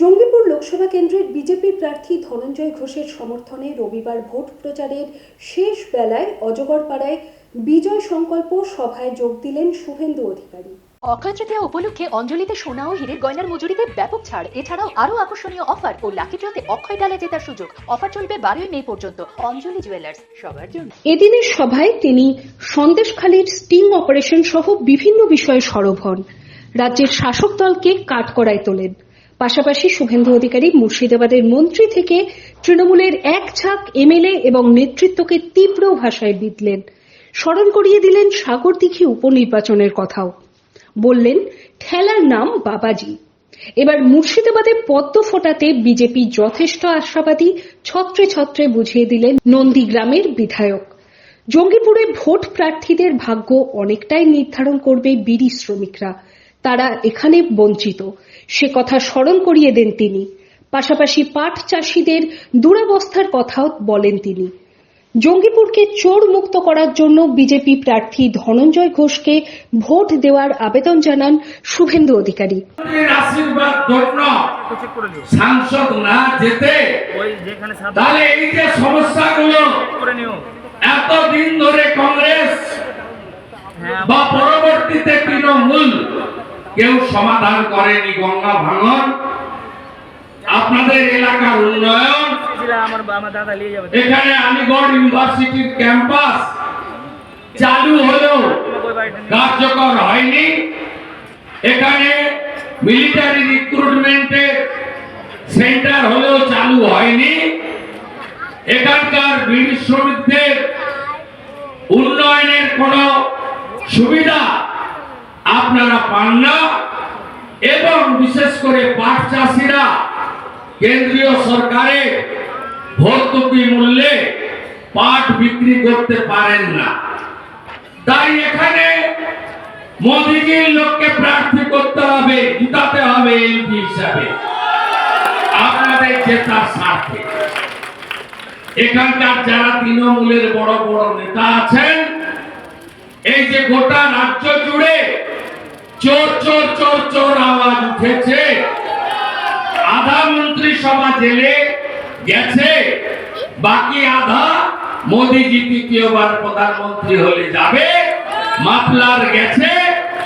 জঙ্গিপুর লোকসভা কেন্দ্রের বিজেপি প্রার্থী ধনঞ্জয় ঘোষের সমর্থনে রবিবার ভোট প্রচারের শেষ বেলায় অজগরপাড়ায় বিজয় সংকল্প সভায় যোগ দিলেন শুভেন্দু অধিকারী। অক্ষয় তৃতীয়া উপলক্ষে অঞ্জলিতে সোনা ও হীরের গয়নার মজুরিতে ব্যাপক ছাড়। এছাড়াও আরও আকর্ষণীয় অফার ও লাকি ড্রতে অক্ষয় ডালা জেতার সুযোগ। অফার চলবে বারোই মে পর্যন্ত। অঞ্জলি জুয়েলার্স সবার জন্য। এদিনের সভায় তিনি সন্দেশখালীর স্টিং অপারেশন সহ বিভিন্ন বিষয়ে সরব হন রাজ্যের শাসক দলকে কাঠকড়ায় তোলেন। পাশাপাশি শুভেন্দু অধিকারী মুর্শিদাবাদের মন্ত্রী থেকে তৃণমূলের এক ঝাঁক এমএলএ এবং নেতৃত্বকে তীব্র ভাষায় বিদলেন স্মরণ করিয়ে দিলেন সাগরদিঘি উপনির্বাচনের কথাও। বললেন, ঠেলার নাম বাবাজি। এবার মুর্শিদাবাদে পদ্ম ফোটাতে বিজেপি যথেষ্ট আশাবাদী, ছত্রে ছত্রে বুঝিয়ে দিলেন নন্দীগ্রামের বিধায়ক। জঙ্গিপুরে ভোট প্রার্থীদের ভাগ্য অনেকটাই নির্ধারণ করবে বিড়ি শ্রমিকরা। তারা এখানে বঞ্চিত। সে কথা স্মরণ করিয়ে দেন তিনি। পাশাপাশি পাট চাষিদের দুরাবস্থার কথাও বলেন তিনি। জঙ্গিপুরকে চোর মুক্ত করার জন্য বিজেপি প্রার্থী ধনঞ্জয় ঘোষকে ভোট দেওয়ার আবেদন জানান শুভেন্দু অধিকারী। সাংসদ না যেতে, তাহলে এই যে সমস্যাগুলো, এতদিন ধরে কংগ্রেস বা পরবর্তীতে তৃণমূল কেউ সমাধান করেনি গঙ্গা ভাঙন আপনাদের এলাকার উন্নয়ন। এখানে আলিগড় ইউনিভার্সিটির ক্যাম্পাস চালু হলেও কার্যকর হয়নি। এখানে মিলিটারি রিক্রুটমেন্টের সেন্টার হলেও চালু হয়নি। এখানকার বিড়ি শ্রমিকদের উন্নয়নের কোনো সুবিধা আপনারা পান না। এবং বিশেষ করে পাট চাষিরা কেন্দ্রীয় সরকারের ভর্তুকি মূল্যে পাট বিক্রি করতে পারেন না। তাই এখানে মোদীজির লোককে প্রার্থী করতে হবে, জিতাতে হবে এমপি হিসাবে। আপনাদের জেতার স্বার্থে এখানকার যারা তৃণমূলের বড় বড় নেতা আছেন, এই যে গোটা রাজ্য জুড়ে চোর চোর চোর চোর আওয়াজ উঠেছে। আধা মন্ত্রিসভা জেলে গেছে। বাকি আধা মোদীজি তৃতীয়বার প্রধানমন্ত্রী হলে যাবে। মাফলার গেছে,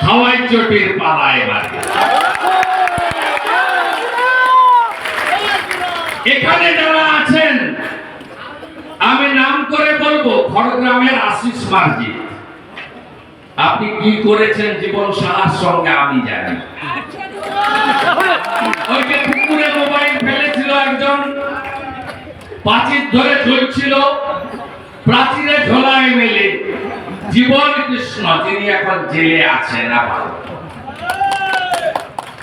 হাওয়াই চটির পালা এবার এখানে যারা আছেন, আমি নাম করে বলব, খড়গ্রামের আশিস মার্জি। আপনি কি করেছেন জীবন সাহার সঙ্গে আমি জানি। ওই যে পুকুরে মোবাইল ফেলেছিল একজন, প্রাচীর ধরে ঝুলছিল, প্রাচীরে ঝোলায় মেলে। জীবন কৃষ্ণ, যিনি এখন জেলে আছেন আবার।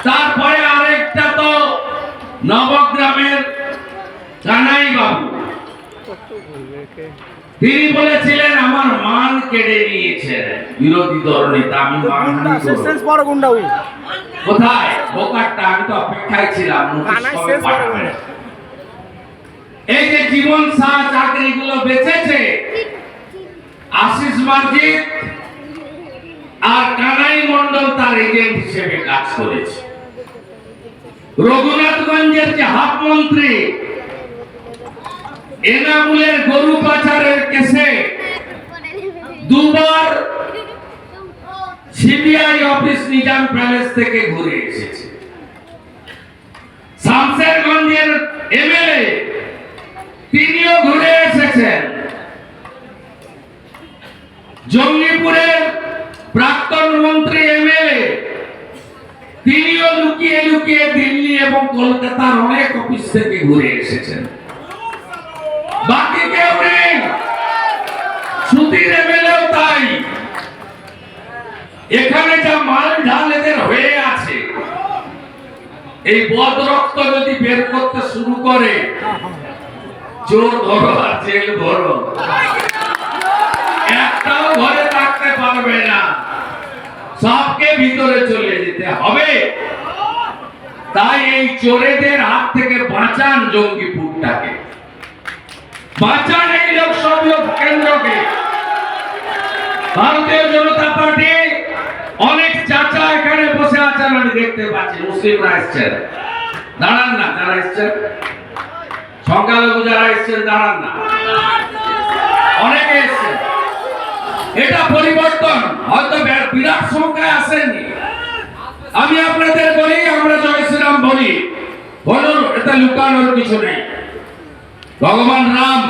তারপরে আরেকটা তো নবগ্রামের কানাই বাবু তিনি বলেছিলেন আমার মান কেড়ে নিয়েছেন। বিরোধী দল নেতা আমি ও। কোথায়? বোকারটা আমি তো অপেক্ষায় ছিলাম। এই যে জীবন চাকরিগুলো বেঁচেছে আশিস মার্জিত আর কানাই মন্ডল তার এজেন্ট হিসেবে কাজ করেছে। রঘুনাথগঞ্জের যে হাফ মন্ত্রী এনামুলের গরু পাচারের কেসে দুবার সিবিআই অফিস নিজাম প্যালেস থেকে ঘুরে এসেছে। শামশেরগঞ্জের এমএলএ, তিনিও ঘুরে এসেছেন। জঙ্গিপুরের প্রাক্তন মন্ত্রী এমএলএ, তিনিও লুকিয়ে লুকিয়ে দিল্লি এবং কলকাতার অনেক অফিস থেকে ঘুরে এসেছেন বাকি কেউ নেই সুধীর এমএলএও তাই। এখানে যা মাল ঢাল এদের হয়ে আছে, এই বদ রক্ত যদি বের করতে শুরু করে চোর ধরো আর জেল ভরো। একটাও ঘরে থাকতে পারবে না। সবকে ভিতরে চলে যেতে হবে। তাই এই চোরেদের হাত থেকে বাঁচান জঙ্গিপুরটাকে। এই লোকসভা কেন্দ্রকে। ভারতীয় জনতা পার্টি অনেক চাচা এখানে বসে আছেন আমি দেখতে পাচ্ছি। মুসলিমরা এসছেন। দাঁড়ান না, যারা এসছেন? সংখ্যালঘু যারা এসছেন, দাঁড়ান না। অনেকে এসছেন। এটা পরিবর্তন, হয়তো বিরাট সংখ্যায় আসেনি আমি আপনাদের বলি, আমরা জয় শ্রীরাম বলি। বলুন, এটা লুকানোর কিছু নেই। ভগবান রাম,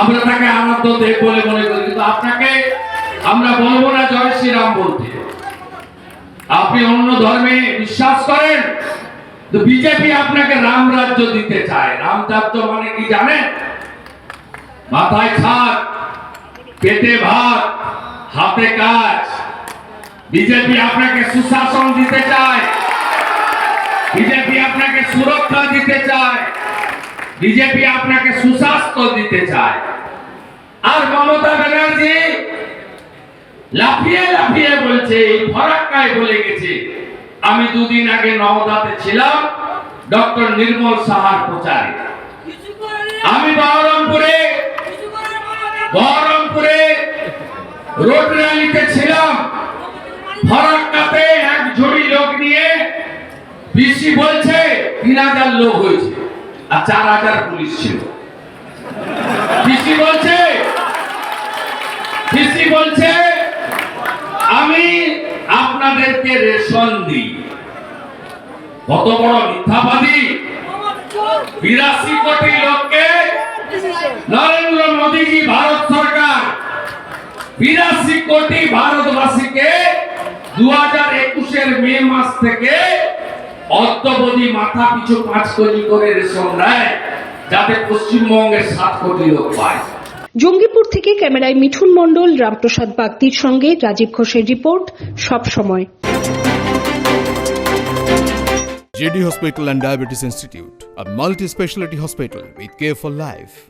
আমরা তাকে আরাধ্য দেব বলে মনে করি, কিন্তু আপনাকে আমরা বলব না জয় শ্রীরাম বলতে। আপনি অন্য ধর্মে বিশ্বাস করেন তো বিজেপি আপনাকে রাম রাজ্য দিতে চায়। রাম রাজ্য মানে কি জানেন? মাথায় ছাদ পেটে ভাত, হাতে কাজ। বিজেপি আপনাকে সুশাসন দিতে চায়। বিজেপি আপনাকে সুরক্ষা দিতে চায়। বিজেপি আপনাকে সুস্বাস্থ্য দিতে চায়। আর মমতা ব্যানার্জি লাফিয়ে লাফিয়ে বলছে, এই ফরাক্কায় বলে গেছে, আমি দুদিন আগে নওদাতে ছিলাম, ডক্টর নির্মল সাহার প্রচারে। আমি বহরমপুরে বহরমপুরে রোড র্যালিতে ছিলাম, ফরাক্কাতে এক ঝুড়ি লোক নিয়ে পিসি বলছে, তিন হাজার লোক হয়েছে। আর চার হাজার পুলিশ ছিল। পিসি বলছে পিসি বলছে, আমি আপনাদেরকে রেশন দিই। কত বড় মিথ্যাবাদী। বিরাশি কোটি লোককে নরেন্দ্র মোদীজি, ভারত সরকার। বিরাশি কোটি ভারতবাসীকে দু হাজার একুশের মে মাস থেকে অদ্যবধি মাথা পিছু পাঁচ কোটি করে রেশন দেয় যাতে পশ্চিমবঙ্গের সাত কোটি লোক পায় জঙ্গিপুর থেকে ক্যামেরায় মিঠুন মণ্ডল রামপ্রসাদ বাগদির সঙ্গে রাজীব ঘোষের রিপোর্ট সব সময় JD Hospital and Diabetes Institute, a multi specialty hospital with care for life.